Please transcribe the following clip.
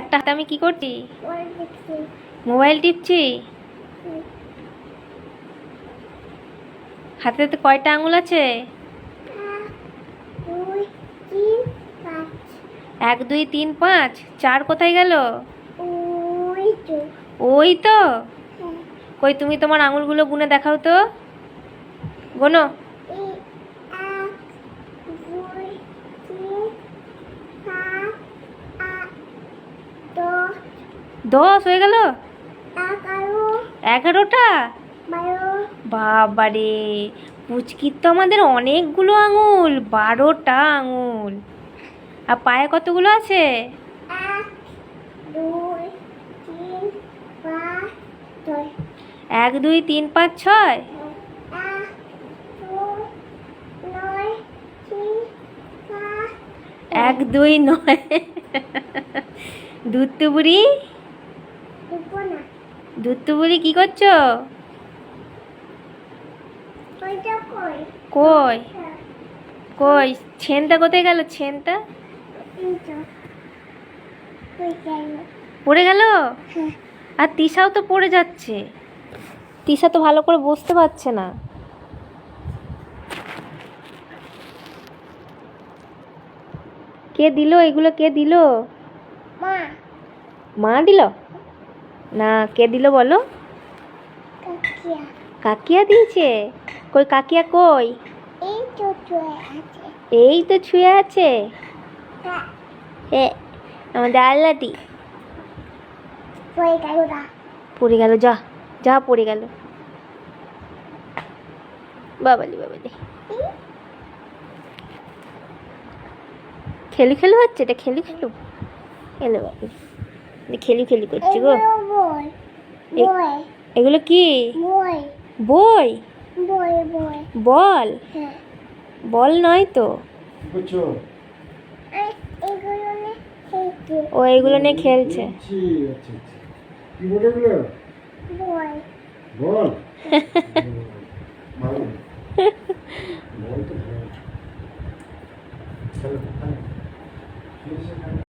একটা হাতে আমি কি করছি? মোবাইল টিপছি। হাতে হাতে কয়টা আঙুল আছে? এক দুই তিন পাঁচ। চার কোথায় গেল? ওই তো। ওই তো? হ্যাঁ। কই তুমি তোমার আঙুলগুলো গুনে দেখাও তো। গোনো এই এক দুই তিন পাঁচ আট দশ দশ হয়ে গেল? এগারোটা? বারো। বাবারে পুচকির তো আমাদের অনেকগুলো আঙুল বারোটা আঙুল। আর পায়ে কতগুলো আছে? এক দুই তিন পাঁচ ছয়। এক দুই নয় বুড়ি। না দুত্তু বুড়ি কি করছ? কই? কই? কই? ছেনটা কোথায় গেল? ছেনটা? পড়ে গেল? হ্যাঁ। আর তিশাও তো পড়ে যাচ্ছে। তিশা তো ভালো করে বসতে পারছে না। কে দিল? এগুলো কে দিল? মা। মা দিল? না কে দিল বলো? কাকিয়া। দিয়েছে? কই কাকিয়া কই? এই তো এই তো ছুঁয়ে আছে? হ্যাঁ। আমাদের আল্লাটি পড়ে গেল যা যা পড়ে গেল। বাবালি বাবালি। খেলু খেলু হচ্ছে এটা খেলু খেলু। এলো বাবু খেলু খেলু করছি গো। এগুলো কি? বই। বল। বল নয় তো। ও এগুলো নিয়ে খেলছে। বল বল।